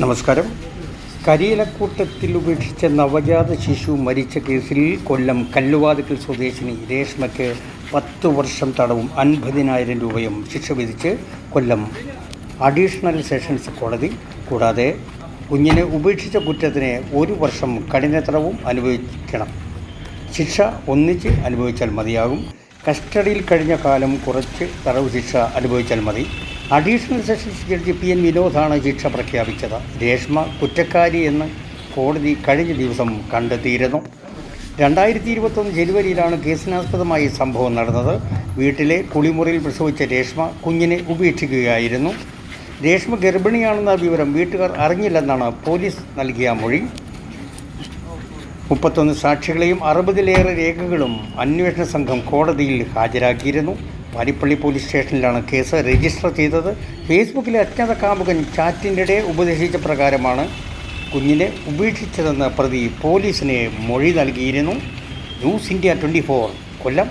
നമസ്കാരം. കരിയിലക്കൂട്ടത്തിൽ ഉപേക്ഷിച്ച നവജാത ശിശു മരിച്ച കേസിൽ കൊല്ലം കല്ലുവാതിക്കൽ സ്വദേശിനി രേഷ്മയ്ക്ക് പത്ത് വർഷം തടവും അൻപതിനായിരം രൂപയും ശിക്ഷ വിധിച്ച് കൊല്ലം അഡീഷണൽ സെഷൻസ് കോടതി. കൂടാതെ കുഞ്ഞിനെ ഉപേക്ഷിച്ച കുറ്റത്തിന് ഒരു വർഷം കഠിന തടവും അനുഭവിക്കണം. ശിക്ഷ ഒന്നിച്ച് അനുഭവിച്ചാൽ മതിയാകും. കസ്റ്റഡിയിൽ കഴിഞ്ഞ കാലം കുറച്ച് തടവ് ശിക്ഷ അനുഭവിച്ചാൽ മതി. Additional sessions judge P N വിനോദാണ് ശിക്ഷ പ്രഖ്യാപിച്ചത്. രേഷ്മ കുറ്റക്കാരി എന്ന് കോടതി കഴിഞ്ഞ ദിവസം കണ്ടെത്തിയിരുന്നു. രണ്ടായിരത്തി ഇരുപത്തൊന്ന് ജനുവരിയിലാണ് കേസിനാസ്പദമായി സംഭവം നടന്നത്. വീട്ടിലെ കുളിമുറിയിൽ പ്രസവിച്ച രേഷ്മ കുഞ്ഞിനെ ഉപേക്ഷിക്കുകയായിരുന്നു. രേഷ്മ ഗർഭിണിയാണെന്ന വിവരം വീട്ടുകാർ അറിഞ്ഞില്ലെന്നാണ് പോലീസ് നൽകിയ മൊഴി. മുപ്പത്തൊന്ന് സാക്ഷികളെയും അറുപതിലേറെ രേഖകളും അന്വേഷണ സംഘം കോടതിയിൽ ഹാജരാക്കിയിരുന്നു. വാരിപ്പള്ളി പോലീസ് സ്റ്റേഷനിലാണ് കേസ് രജിസ്റ്റർ ചെയ്തത്. ഫേസ്ബുക്കിലെ അജ്ഞാത കാമുകൻ ചാറ്റിന്റെ ഉപദേശിച്ച പ്രകാരമാണ് കുഞ്ഞിനെ ഉപേക്ഷിച്ചതെന്ന് പ്രതി പോലീസിനെ മൊഴി നൽകിയിരുന്നു. News India twenty Kollam.